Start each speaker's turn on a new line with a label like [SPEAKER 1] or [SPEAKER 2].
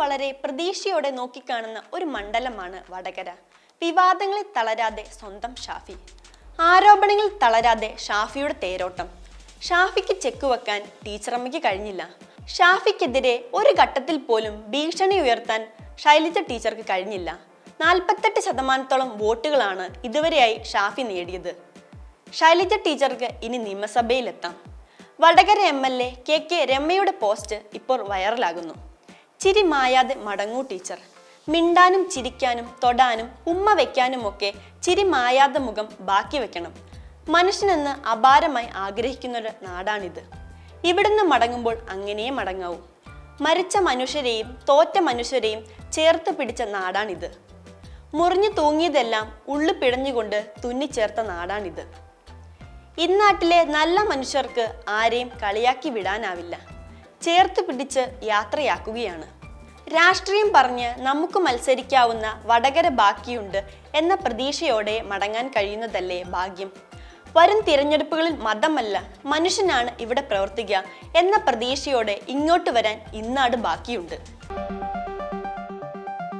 [SPEAKER 1] വളരെ പ്രതീക്ഷയോടെ നോക്കിക്കാണുന്ന ഒരു മണ്ഡലമാണ് വടകര. വിവാദങ്ങളിൽ തളരാതെ സ്വന്തം ഷാഫി. ആരോപണങ്ങളിൽ തളരാതെ ഷാഫിയുടെ തേരോട്ടം. ഷാഫിക്ക് ചെക്ക് വെക്കാൻ ടീച്ചറമ്മയ്ക്ക് കഴിഞ്ഞില്ല. ഷാഫിക്കെതിരെ ഒരു ഘട്ടത്തിൽ പോലും ഭീഷണി ഉയർത്താൻ ശൈലജ ടീച്ചർക്ക് കഴിഞ്ഞില്ല. നാൽപ്പത്തെട്ട് ശതമാനത്തോളം വോട്ടുകളാണ് ഇതുവരെയായി ഷാഫി നേടിയത്. ശൈലജ ടീച്ചർക്ക് ഇനി നിയമസഭയിലെത്താം. Vadakara M L A K K രമയുടെ post ഇപ്പോൾ വൈറലാകുന്നു. ചിരി മായാതെ മടങ്ങൂ ടീച്ചർ. മിണ്ടാനും ചിരിക്കാനും തൊടാനും ഉമ്മ വെക്കാനുമൊക്കെ ചിരി മായാതെ മുഖം ബാക്കി വെക്കണം. മനുഷ്യനെന്ന് അപാരമായി ആഗ്രഹിക്കുന്ന ഒരു നാടാണിത്. ഇവിടുന്ന് മടങ്ങുമ്പോൾ അങ്ങനെയേ മടങ്ങാവൂ. മരിച്ച മനുഷ്യരെയും തോറ്റ മനുഷ്യരെയും ചേർത്ത് പിടിച്ച നാടാണിത്. മുറിഞ്ഞു തൂങ്ങിയതെല്ലാം ഉള്ളു പിടഞ്ഞുകൊണ്ട് തുന്നിച്ചേർത്ത നാടാണിത്. ഇന്നാട്ടിലെ നല്ല മനുഷ്യർക്ക് ആരെയും കളിയാക്കി വിടാനാവില്ല. ചേർത്ത് പിടിച്ച് യാത്രയാക്കുകയാണ്. രാഷ്ട്രീയം പറഞ്ഞ് നമുക്ക് മത്സരിക്കാവുന്ന വടകര ബാക്കിയുണ്ട് എന്ന പ്രതീക്ഷയോടെ മടങ്ങാൻ കഴിയുന്നതല്ലേ ഭാഗ്യം. വരും തിരഞ്ഞെടുപ്പുകളിൽ മതമല്ല മനുഷ്യനാണ് ഇവിടെ പ്രവർത്തിക്കുക എന്ന പ്രതീക്ഷയോടെ ഇങ്ങോട്ട് വരാൻ ഇന്നാട് ബാക്കിയുണ്ട്.